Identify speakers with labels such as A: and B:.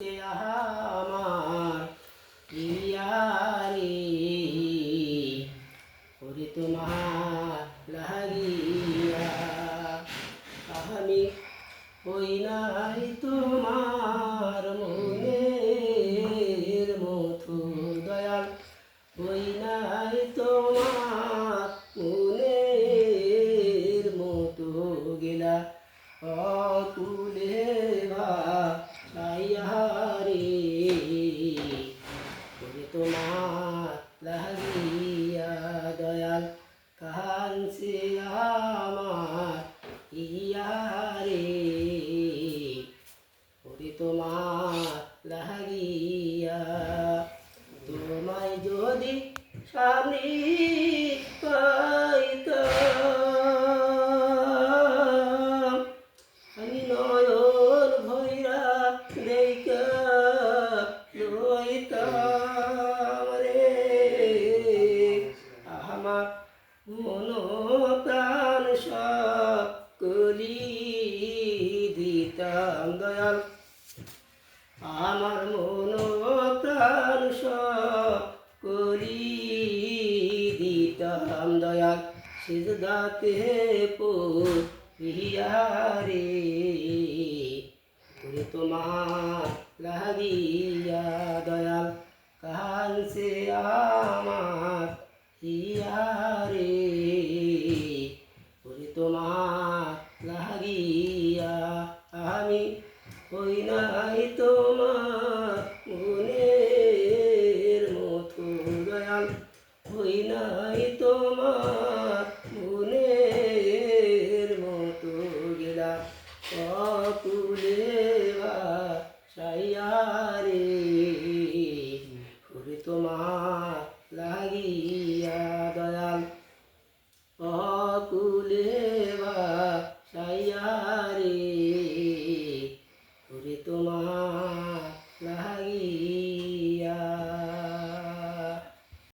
A: আমার ইয়ারে ওরে তোমার লাগিয়া। আমি হই নাই তোমার মনের মতো দয়াল। হই নাই তোমার মনের মতো গেলা অকুলে ভাইয়ারে ওরে তোমার লাগিয়া দয়াল কাহানছে আমার? ইয়ারে ওরে তোমার লাগিয়া তোমায় যদি সামনে সকলি দিতাম দয়াল। আমার মন প্রাণ সকলি দিতাম দয়াল। সিজদাতে পিয়ারে করে তোমার লাগিয়া দয়াল। কানছে আমার হিয়ারে। দয়াল হই নাই তোমার মনের মতো গেলা অকুলে সাইয়ারে